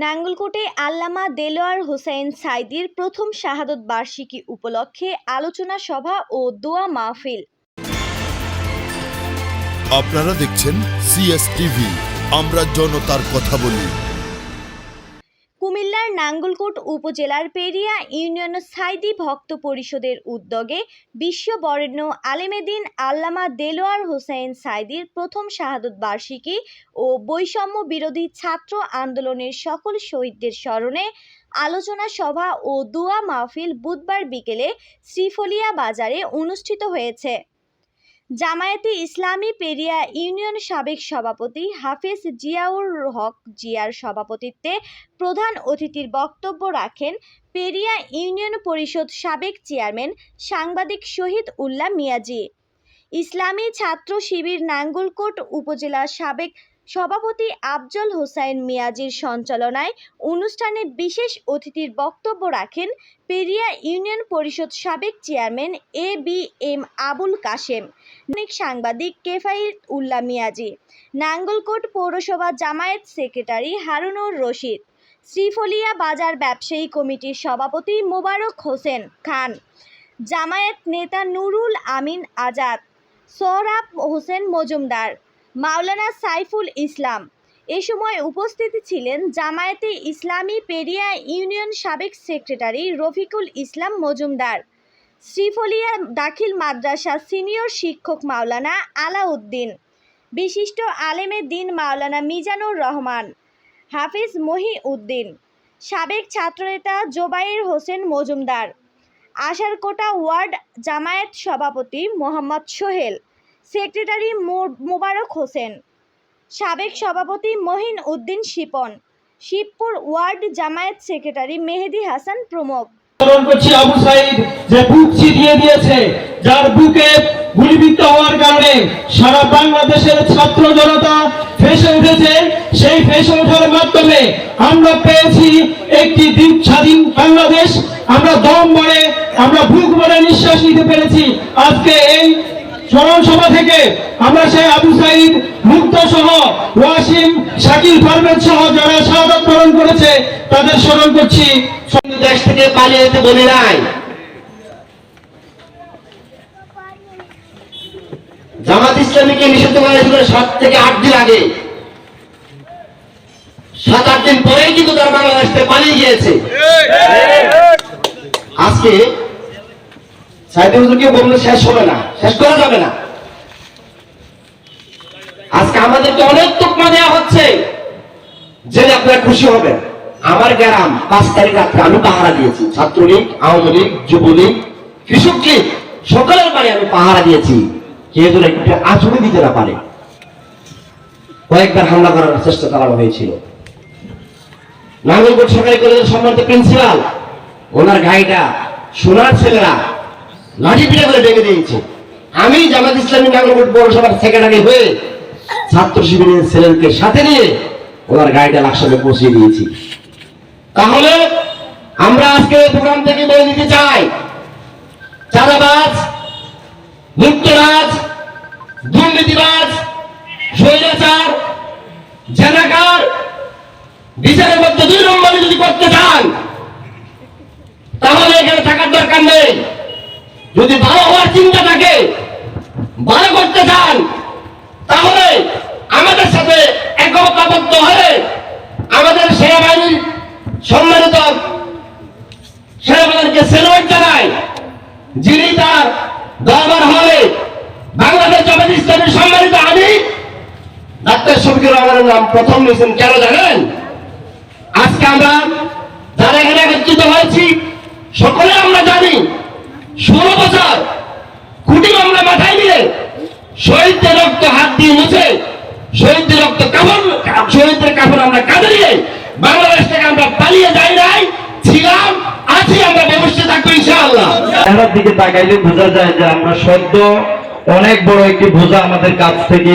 নাঙ্গলকোটে আল্লামা দেলোয়ার হোসেন সাইদির প্রথম শাহাদত বার্ষিকী উপলক্ষে আলোচনা সভা ও দোয়া মাহফিল। আপনারা দেখছেন সিএসটিভি আমরা জনতার কথা বলি। কুমিল্লার নাঙ্গলকোট উপজেলার পেরিয়া ইউনিয়ন সাইদি ভক্ত পরিষদের উদ্যোগে বিশ্ব বরেণ্য আলেমেদিন আল্লামা দেলোয়ার হোসেন সাইদির প্রথম শাহাদত বার্ষিকী ও বৈষম্য বিরোধী ছাত্র আন্দোলনের সকল শহীদদের স্মরণে আলোচনা সভা ও দোয়া মাহফিল বুধবার বিকেলে শ্রীফলিয়া বাজারে অনুষ্ঠিত হয়েছে। জামায়াতে ইসলামী পেরিয়া ইউনিয়ন সাবেক সভাপতি হাফেজ জিয়াউর হক জিয়ার সভাপতিত্বে প্রধান অতিথির বক্তব্য রাখেন পেরিয়া ইউনিয়ন পরিষদ সাবেক চেয়ারম্যান সাংবাদিক শহীদ উল্লাহ মিয়াজি। ইসলামী ছাত্র শিবির নাঙ্গলকোট উপজেলা সাবেক সভাপতি আফজল হোসাইন মিয়াজির সঞ্চালনায় অনুষ্ঠানে বিশেষ অতিথির বক্তব্য রাখেন পেরিয়া ইউনিয়ন পরিষদ সাবেক chairman A B M Abul Kashem সাংবাদিক কেফাইত উল্লাহ মিয়াজি, নাঙ্গলকোট পৌরসভা জামায়াত সেক্রেটারি হারুনুর রশিদ, শ্রীফলিয়া বাজার ব্যবসায়ী কমিটির সভাপতি মোবারক হোসেন খান, জামায়াত নেতা নুরুল আমিন আজাদ সোহরাব হোসেন মজুমদার মাওলানা সাইফুল ইসলাম। এ সময় উপস্থিত ছিলেন জামায়াতে ইসলামী পেরিয়া ইউনিয়ন সাবেক সেক্রেটারি রফিকুল ইসলাম মজুমদার, শ্রীফলিয়া দাখিল মাদ্রাসা সিনিয়র শিক্ষক মাওলানা আলাউদ্দিন, বিশিষ্ট আলেমে দিন মাওলানা মিজানুর রহমান, হাফিজ মহি উদ্দিন সাবেক ছাত্রনেতা জোবাইর হোসেন মজুমদার, আশারকোটা ওয়ার্ড জামায়াত সভাপতি মোহাম্মদ সোহেল। সেক্রেটারি মোবারক হোসেন, সাবেক সভাপতি মহিন উদ্দিন শিপন, শিবপুর ওয়ার্ড জামায়াত সেক্রেটারি মেহেদি হাসান প্রমুখ। বাংলাদেশের ছাত্র জনতা উঠেছে, সেই মাধ্যমে আমরা পেয়েছি একটি স্বাধীন বাংলাদেশ। আমরা দম ভরে আমরা বুক ভরে নিঃশ্বাস নিতে পেরেছি। আজকে এই স্মরণ সভা থেকে আমরা সেই আবু সাইদ মুক্ত সহ ওয়াসিম শাকিল পারভেজ সহ যারা শাহাদত বরণ করেছে তাদের স্মরণ করছি। দেশ থেকে পালিয়ে যেতে বলি নাই। জামাত ইসলামীকে নিষিদ্ধ করা হয়েছিল সাত থেকে আট দিন আগে। সাত আট দিন পরেই কিন্তু তারা বাংলাদেশ থেকে পালিয়ে গিয়েছে। আজকে সাইদুল হুজুরকে বললে শেষ হবে না, শেষ করা পাহারা দিয়েছি দিতে না পারে। কয়েকবার হয়েছিল। নাঙ্গলকোট সরকারি কলেজের সম্মানিত প্রিন্সিপাল, ওনার গাড়িটা, সোনার ছেলেরা লাঠি পিঠা করে ডেকে দিয়েছে। আমি জামাত ইসলামী নাঙ্গলকোট পৌরসভার সেক্রেটারি হয়ে ছাত্র শিবিরের ছেলেকে সাথে নিয়ে ওনার গাড়িটা লাকসামে পৌঁছে দিয়েছি। তাহলে আমরা আজকে প্রোগ্রাম থেকে বলে দিতে চাই। চাঁদাবাজ মুক্তরাজ দুর্নীতিবাজ, স্বৈরাচার, জেনাকার, বিচারের মধ্যে দুই নম্বরে যদি করতে চান তাহলে এখানে থাকার দরকার নেই যদি ভালো হওয়ার চিন্তা থাকে, ভালো করতে চান, তাহলে আমাদের সাথে একতাবদ্ধ হয়ে আমাদের সেনাবাহিনীর সম্মানিত সেনাবাহিনীকে সেলুট জানাই, যিনি তার দরবার হলে বাংলাদেশ জামাত সম্মানিত আমি, ডাক্তার শফিকুর রহমানের নাম প্রথম নিয়েছেন। কেন জানেন? আজকে আমরা যারা এখানে একত্রিত হয়েছি, সকলে আমরা জানি ষোলো বছর খুঁটি মামলা মাথায় নিয়ে শহীদদের রক্ত হাত দিয়ে মুছে শহীদদের রক্ত কাপড় শহীদদের কাপড় আমরা কাঁধে নিয়ে বাংলাদেশ থেকে আমরা পালিয়ে যাই নাই ছিলাম আছি আমরা ভবিষ্যতে থাকব ইনশাআল্লাহ। চেহারার দিকে তাকাইলে বোঝা যায় যে আমরা সদ্য অনেক বড় একটি বোঝা আমাদের কাছ থেকে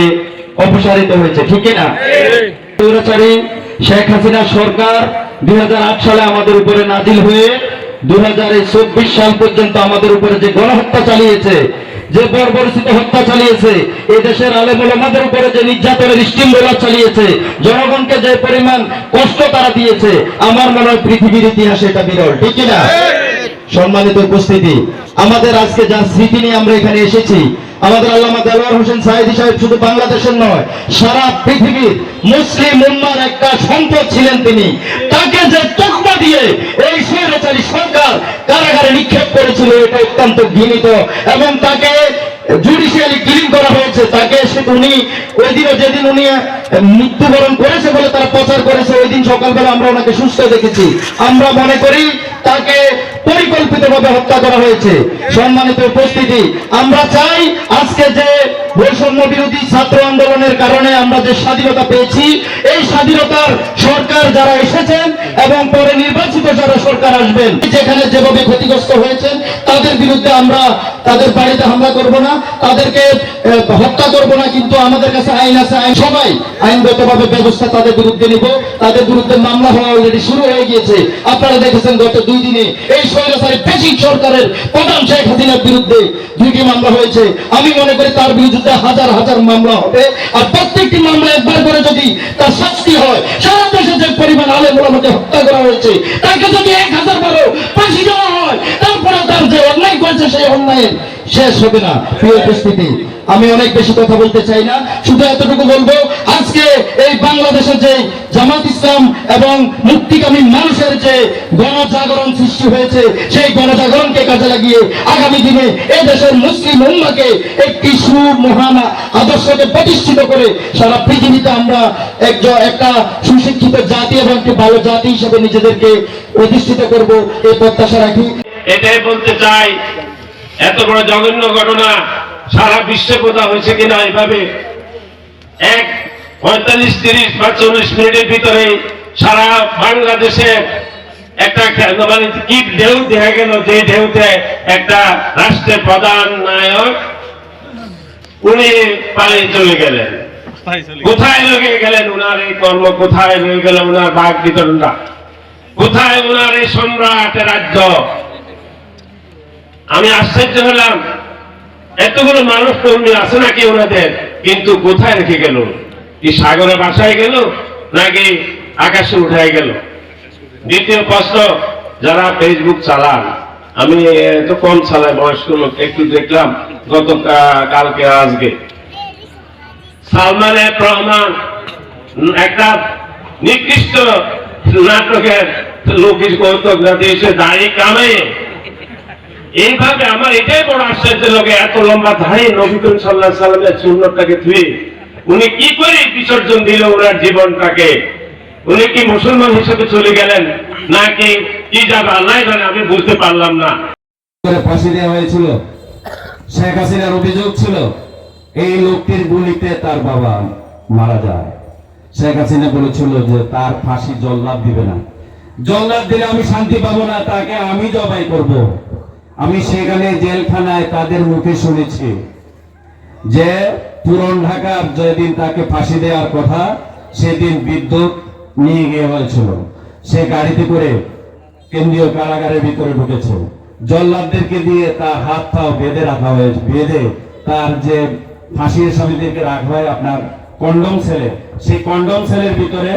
অপসারিত হয়েছে ঠিক না শেখ হাসিনা সরকার দুই হাজার আট সালে আমাদের উপরে নাজিল হয়ে দুই সাল পর্যন্ত আমাদের উপরে যে গণহত্যা চালিয়েছে যে বর্বরচিত হত্যা চালিয়েছে এই দেশের আলেমুলামাদের উপরে যে নির্যাতনের চালিয়েছে জনগণকে যে পরিমাণ কষ্ট তারা দিয়েছে আমার মনে হয় পৃথিবীর ইতিহাসে এটা বিরল ঠিক কিনা? সম্মানিত উপস্থিতি আমাদের আজকে যা স্মৃতি নিয়ে আমরা এখানে এসেছি আমাদের আল্লামা দেলোয়ার হোসেন সাহেদি সাহেব শুধু বাংলাদেশের নয়, সারা পৃথিবীর মুসলিম উম্মার একটা সম্পদ ছিলেন তিনি। তাকে যে তকমা দিয়ে এই স্বৈরাচারী সরকার কারাগারে নিক্ষেপ করেছিল, এটা অত্যন্ত ঘৃণিত এবং তাকে জুডিশিয়ালি ক্লিন করা হয়েছে। তাকে সে উনি ওই দিনে যেদিন উনি মৃত্যুবরণ করেছে বলে তারা প্রচার করেছে ওই দিন সকালবেলা আমরা ওনাকে সুস্থ দেখেছি। আমরা মনে করি তাকে পরিকল্পিতভাবে হত্যা করা হয়েছে। সম্মানিত উপস্থিতি, আমরা চাই আজকে যে বৈষম্য বিরোধী ছাত্র আন্দোলনের কারণে আমরা যে স্বাধীনতা পেয়েছি, এই স্বাধীনতার সরকার যারা এসেছেন এবং পরে নির্বাচিত যারা সরকার আসবেন, যেখানে যেভাবে ক্ষতিগ্রস্ত হয়েছেন, তাদের বিরুদ্ধে আমরা তাদের বাড়িতে হামলা করব না, তাদেরকে হত্যা করব না, কিন্তু আমাদের কাছে আইন আছে, আইন সবাই আইনগতভাবে ব্যবস্থা তাদের বিরুদ্ধে নিব, তাদের বিরুদ্ধে মামলা হওয়া অলরেডি শুরু হয়ে গিয়েছে। আপনারা দেখেছেন গত দুই দিনে এই স্বৈরাচারী বেশি সরকারের প্রধান শেখ হাসিনার বিরুদ্ধে দুইটি মামলা হয়েছে। আমি মনে করি তার বিরুদ্ধে হাজার হাজার মামলা হবে। আর প্রত্যেকটি মামলা একবার করে যদি তার শাস্তি হয়, সারা দেশে যে পরিমাণ আলে মোলামতে হত্যা করা হয়েছে, তাকে যদি এক হাজার বারো ফাঁসি দেওয়া হয় যে অন্যায় করেছে সেই অন্যায়ের শেষ হবে না। প্রিয় উপস্থিতি, আমি অনেক বেশি কথা বলতে চাই না। শুধু এতটুকু বলব, আজকে এই বাংলাদেশের যে জামাত ইসলাম এবং মুক্তিকামী মানুষের যে গণজাগরণ সৃষ্টি হয়েছে, সেই গণজাগরণকে কাজে লাগিয়ে আগামী দিনে এই দেশের মুসলিম উম্মাকে একটি সুমহান আদর্শকে প্রতিষ্ঠিত করে সারা পৃথিবীতে আমরা একজন একটা সুশিক্ষিত জাতি এবং একটি ভালো জাতি হিসেবে নিজেদেরকে প্রতিষ্ঠিত করব, এই প্রত্যাশা রাখি। এটাই বলতে চাই এত বড় জঘন্য ঘটনা সারা বিশ্বে বোধা হয়েছে কিনা এভাবে? এক পঁয়তাল্লিশ তিরিশ বা চল্লিশ মিনিটের ভিতরে সারা বাংলাদেশে একটা মানে কি ঢেউ দেখা গেল যে ঢেউতে একটা রাষ্ট্রের প্রধান নায়ক উনি পালিয়ে চলে গেলেন। কোথায় লেগে গেলেন উনার এই কর্ম? কোথায় রয়ে গেল উনার বাঘ বিতরণটা? কোথায় উনার এই সম্রাট রাজ্য? আমি আশ্চর্য হলাম। এতগুলো মানুষ কর্মী আছে নাকি ওনাদের? কিন্তু কোথায় রেখে গেল? কি সাগরে বাসায় গেল নাকি আকাশে উঠায় গেল? দ্বিতীয় প্রশ্ন, যারা ফেসবুক চালান, আমি এত কম চালাই বয়স্ক লোক, একটু দেখলাম গত কালকে, আজকে। সালমানের রহমান একটা নির্দিষ্ট নাটকের লোকের কৌতুক না দিয়েছে দাড়ি কামে। এইভাবে আমার এটাই বড় আশ্চর্য লোকে, এত লম্বা ধারে নবী করিম সাল্লাহ সাল্লামের সুন্নতটাকে ধুয়ে, উনি কি করে বিসর্জন দিল ওনার জীবনটাকে? উনি কি মুসলমান হিসেবে চলে গেলেন? নাকি কি যাবে আল্লাহ জানে, আমি বুঝতে পারলাম না। ফাঁসি দেওয়া হয়েছিল। শেখ হাসিনার অভিযোগ ছিল, এই লোকটির গুলিতে তার বাবা মারা যায়। শেখ হাসিনা বলেছিল যে তার ফাঁসি জল্লাদ দিবে না। জল্লাদ দিলে আমি শান্তি পাবো না, তাকে আমি জবাই করব। আমি সেখানে জেলখানায় তাদের মুখে শুনেছি যে পুরন ঢাকার যেদিন তাকে ফাঁসি দেওয়ার কথা, সেদিন বিদ্যুৎ নিয়ে গিয়ে হয়েছিল। সে গাড়িতে করে কেন্দ্রীয় কারাগারের ভিতরে ঢুকেছে। জল্লাদদেরকে দিয়ে তার হাত পাও বেঁধে রাখা হয়েছে বেঁধে তার যে ফাঁসির স্বামীদেরকে রাখা হয় আপনার কন্ডম সেলে, সেই কন্ডম সেলের ভিতরে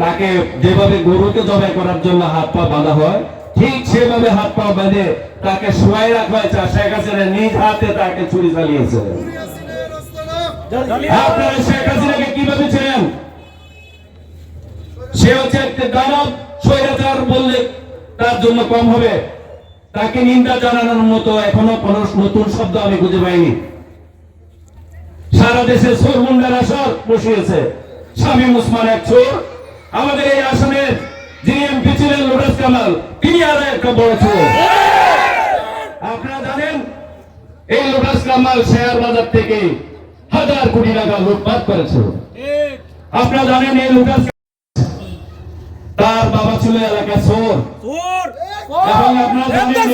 তাকে যেভাবে গরুকে জবাই করার জন্য হাত পা বাঁধা হয় ঠিক সেভাবে হাত পা বেঁধে তাকে শোয়াই রাখা হয়েছে শেখ হাসিনা নিজ হাতে তাকে ছুরি চালিয়েছে। আপনারা শেখ হাসিনাকে কীভাবে ছিলেন সে হচ্ছে একটা দানব স্বৈরাচার বললে তার জন্য কম হবে। তাকে নিন্দা জানানোর মতো এখনও কোন নতুন শব্দ আমি খুঁজে পাইনি। সারা দেশে চোর মুন্ডার আসর বসিয়েছে। স্বামী মুসমান এক চোর। আমাদের এই আসনের যিনি এমপি ছিলেন লোটাস কামাল তিনি আরও একটা বড় চোর। আপনারা জানেন এই লোটাস কামাল শেয়ার বাজার থেকে হাজার কোটি টাকা লুটপাট করেছে। আপনারা জানেন এই লোটাস তার বাবা ছিল এলাকা চোর। এবং আপনারা জানেন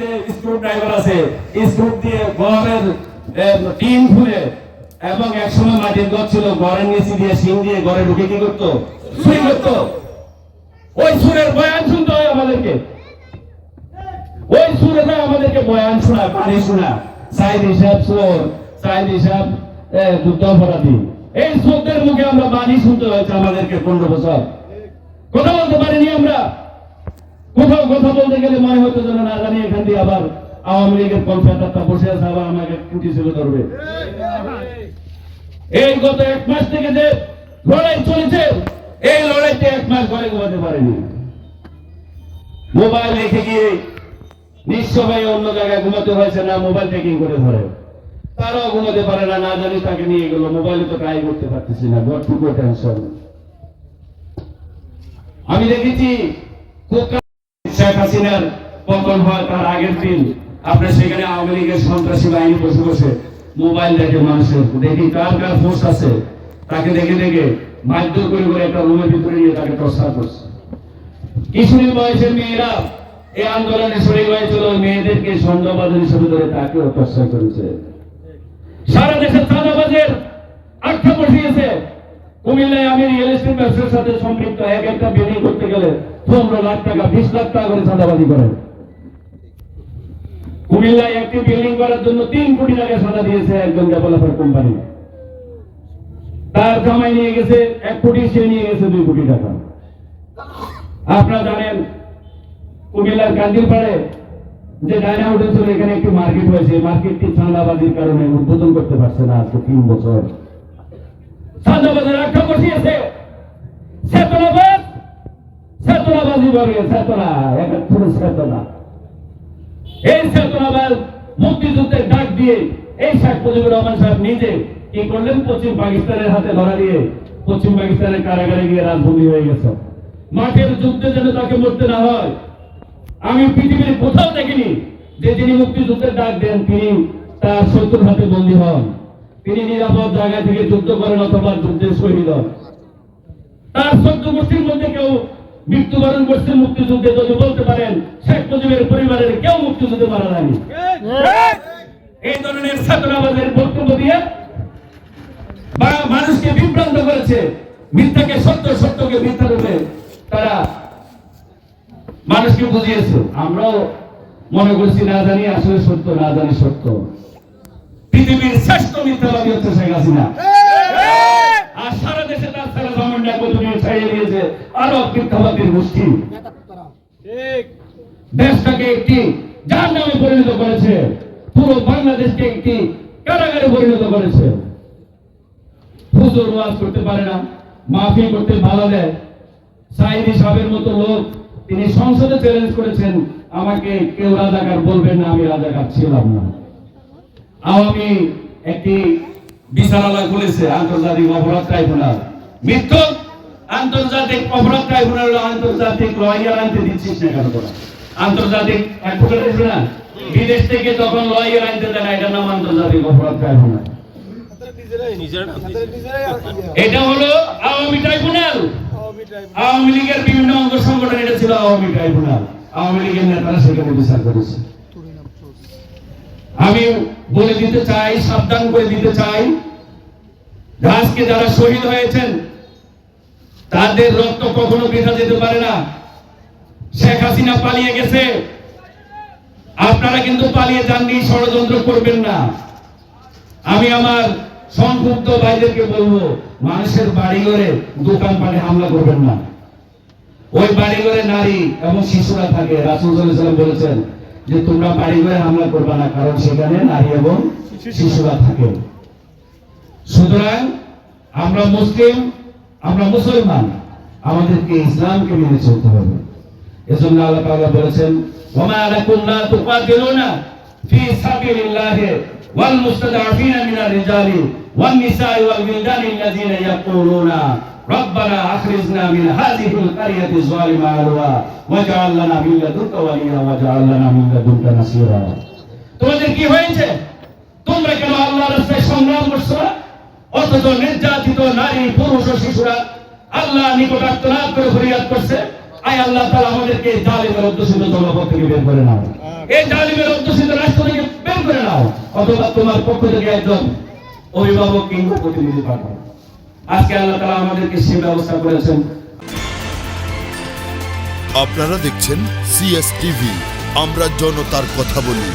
যে স্ক্রু ড্রাইভার আছে স্ক্রু দিয়ে ঘরের টিন খুলে এবং একসময় মাটির ঘর ছিল ঘরের নিচে দিয়ে সিং দিয়ে ঘরে ঢুকে কি করতো? চুরি করতো। ওই সুরের বয়ান শুনতে হয় আমাদেরকে। ওই সুরেরা আমাদেরকে বয়ান শোনা পানি শোনা সাইদ হিসাব চোর সাইদ হিসাব যুদ্ধ অপরাধী এই চোরদের মুখে আমরা বাণী শুনতে হয়েছে আমাদেরকে পনেরো বছর। কথা বলতে পারিনি আমরা। কোথাও কথা বলতে গেলে মনে হতো যেন না জানি, এখান দিয়ে আবার আওয়ামী লীগের কনফেডারটা বসে আছে, আবার আমাকে কুটি ছিল ধরবে। এই গত এক মাস থেকে যে লড়াই চলেছে, এই এক মাস ঘরে ঘুমাতে পারেনি। মোবাইল রেখে গিয়ে নিঃসময় অন্য জায়গায় ঘুমাতে হয়েছে না, মোবাইল টেকিং করে ধরে। তারাও ঘুমাতে পারে না না জানি তাকে নিয়ে গেল। মোবাইলে তো ট্রাই করতে পারতেছি না গটটুকু টেনশন আমি দেখেছি শেখ হাসিনার পতন হয় তার আগের দিন। আপনার সেখানে আওয়ামী লীগের সন্ত্রাসী বাহিনী বসে বসে মোবাইল দেখে মানুষের। দেখি কার কার ফোর্স আছে। তাকে দেখে দেখে বাধ্য করে করে একটা রুমের ভিতরে নিয়ে তাকে প্রস্তাব করছে। কিশোরী বয়সের মেয়েরা এই আন্দোলনে শরীর হয়েছিল মেয়েদেরকে সন্দেহবাদী হিসেবে ধরে তাকে অত্যাচার করেছে। সারা দেশের চাঁদাবাজের আখ্যা বসিয়েছে। কুমিল্লায় আমি রিয়েল এস্টেট ব্যবসার সাথে সম্পৃক্ত, এক একটা বিল্ডিং করতে গেলে পনেরো লাখ টাকা, বিশ লাখ টাকা করে চাঁদাবাজি করে। কুমিল্লায় একটি বিল্ডিং করার জন্য তিন কোটি টাকা সাদা দিয়েছে একজন ডেভেলপার কোম্পানি তার জামাই নিয়ে গেছে, এক কোটি সে নিয়ে গেছে দুই কোটি টাকা। আপনারা জানেন, কুমিল্লার কান্দির পাড়ে যে ডায়না হোটেল ছিল এখানে একটি মার্কেট হয়েছে। মার্কেটটি চাঁদাবাজির কারণে উদ্বোধন করতে পারছে না আজকে তিন বছর। চাঁদাবাজের আখ্যা চেতনাবাজি বলে চেতনা একাত্তরের চেতনা এই চেতনাবাদ মুক্তিযুদ্ধের ডাক দিয়ে এই শেখ মুজিবুর রহমান সাহেব নিজে কি করলেন? পশ্চিম পাকিস্তানের হাতে ধরা দিয়ে পশ্চিম পাকিস্তানের কারাগারে গিয়ে রাজবন্দী হয়ে গেছে। মাঠের যুদ্ধে যেন তাকে মরতে না হয়। আমি পৃথিবীর কোথাও দেখিনি যে যিনি মুক্তিযুদ্ধের ডাক দেন, তিনি তার শত্রুর হাতে বন্দী হন। তিনি নিরাপদ জায়গা থেকে যুদ্ধ করেন অথবা যুদ্ধে শহীদ হন তার চোদ্দ গোষ্ঠীর মধ্যে কেউ মৃত্যুবরণ করছে মুক্তিযুদ্ধে যদি বলতে পারেন শেখ মুজিবের পরিবারের কেউ মুক্তিযুদ্ধে মারা যায়নি। এই ধরনের ছাত্রাবাদের বক্তব্য দিয়ে বা মানুষকে বিভ্রান্ত করেছে মিথ্যাকে সত্য সত্যকে মিথ্যা রূপে তারা মানুষকে বুঝিয়েছে। আমরাও মনে করছি না জানি আসলে সত্য না জানি সত্য। পৃথিবীর শ্রেষ্ঠ মিথ্যাবাদী হচ্ছে শেখ হাসিনা। আর সারা দেশে তার সারা জমান্ডা কতদিন ছাড়িয়ে দিয়েছে আরও মিথ্যাবাদীর গোষ্ঠী। দেশটাকে একটি যার নামে পরিণত করেছে পুরো বাংলাদেশকে একটি কারাগারে পরিণত করেছে। হুজুর ওয়াজ করতে পারে না মাহফিল করতে ভালো দেয়। সাইদি সাহেবের মতো লোক তিনি সংসদে চ্যালেঞ্জ করেছেন আমাকে কেউ রাজাকার বলবেন না আমি রাজাকার ছিলাম না। আওয়ামী একটি বিচারালয় খুলেছে, আন্তর্জাতিক অপরাধ ট্রাইব্যুনাল। মৃত্যু, আন্তর্জাতিক অপরাধ ট্রাইব্যুনাল আন্তর্জাতিক লয়ার আনতে দিচ্ছিস না কেন তোরা? আন্তর্জাতিক অ্যাডভোকেট বিদেশ থেকে তখন লয়ার আনতে দেয় না, এটার নাম আন্তর্জাতিক অপরাধ ট্রাইব্যুনাল। এটা হলো আওয়ামী ট্রাইব্যুনাল। আওয়ামী লীগের বিভিন্ন অঙ্গ সংগঠন, এটা ছিল আওয়ামী ট্রাইব্যুনাল। আওয়ামী লীগের নেতারা সেখানে বিচার করেছে। আমি বলে দিতে চাই, সাবধান করে দিতে চাই আজকে যারা শহীদ হয়েছেন, তাদের রক্ত কখনো বৃথা যেতে পারে না। শেখ হাসিনা পালিয়ে গেছে। আপনারা কিন্তু পালিয়ে যাননি, ষড়যন্ত্র করবেন না। আমি আমার সংক্ষুব্ধ ভাইদেরকে বলব, মানুষের বাড়ি ঘরে দোকান পাটে হামলা করবেন না। ওই বাড়ি ঘরে নারী এবং শিশুরা থাকে, রাসুল বলেছেন যে তোমরা বাড়ি ঘরে হামলা করবে না, কারণ সেখানে নারী এবং শিশুরা থাকে। সুতরাং আমরা মুসলিম, আমরা মুসলমান, আমাদেরকে ইসলামকে মেনে চলতে হবে। এজন্য আল্লাহ তাআলা বলেছেন, ওমা লাকুম লা তুকাতিলুনা ফি সাবিলিল্লাহ ওয়াল মুস্তাদআফিনা মিনার রিজালি ওয়ান নিসাই ওয়াল বিলদানি আল্লাযিনা ইয়াকুলুনা ربنا أخرجنا من هذه القرية الظالمة أهلها واجعل لنا من لدنك وليا واجعل لنا من لدنك نصيرا তোমাদের কি হয়েছে তোমরা কেন আল্লাহর রাস্তায় সংগ্রাম করছো না? অথচ নির্যাতিত নারী পুরুষ ও শিশুরা আল্লাহ নিকট আত্মনাদ করে ফরিয়াদ করছে আয় আল্লাহ তাআলা আমাদেরকে এই জালিমের অধ্যুষিত জনপদ থেকে বের করে নাও এই জালিমের অধ্যুষিত রাষ্ট্র থেকে বের করে নাও অথবা তোমার পক্ষ থেকে একজন অভিভাবক কিংবা প্রতিনিধি পাঠাও আজকে আল্লাহ তালা আমাদেরকে সে ব্যবস্থা করেছেন। আপনারা দেখছেন সিএস টিভি আমরা জনতার কথা বলি।